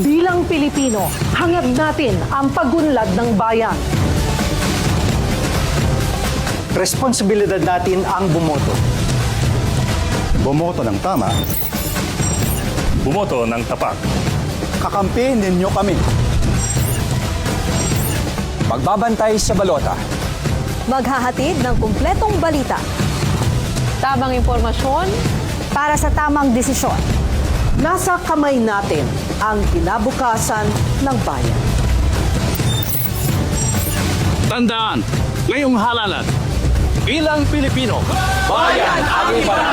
Pilipino, hangad natin ang pagunlad ng bayan. Responsibilidad natin ang bumoto. Bumoto ng tama, Bumoto ng tapat. kakampi ninyo kami. Magbabantay sa balota. Maghahatid ng kumpletong balita Tamang impormasyon para sa tamang desisyon. Nasa kamay natin ang kinabukasan ng bayan. Tandaan, ngayong halalan, bilang Pilipino, bayan ang ipanalo.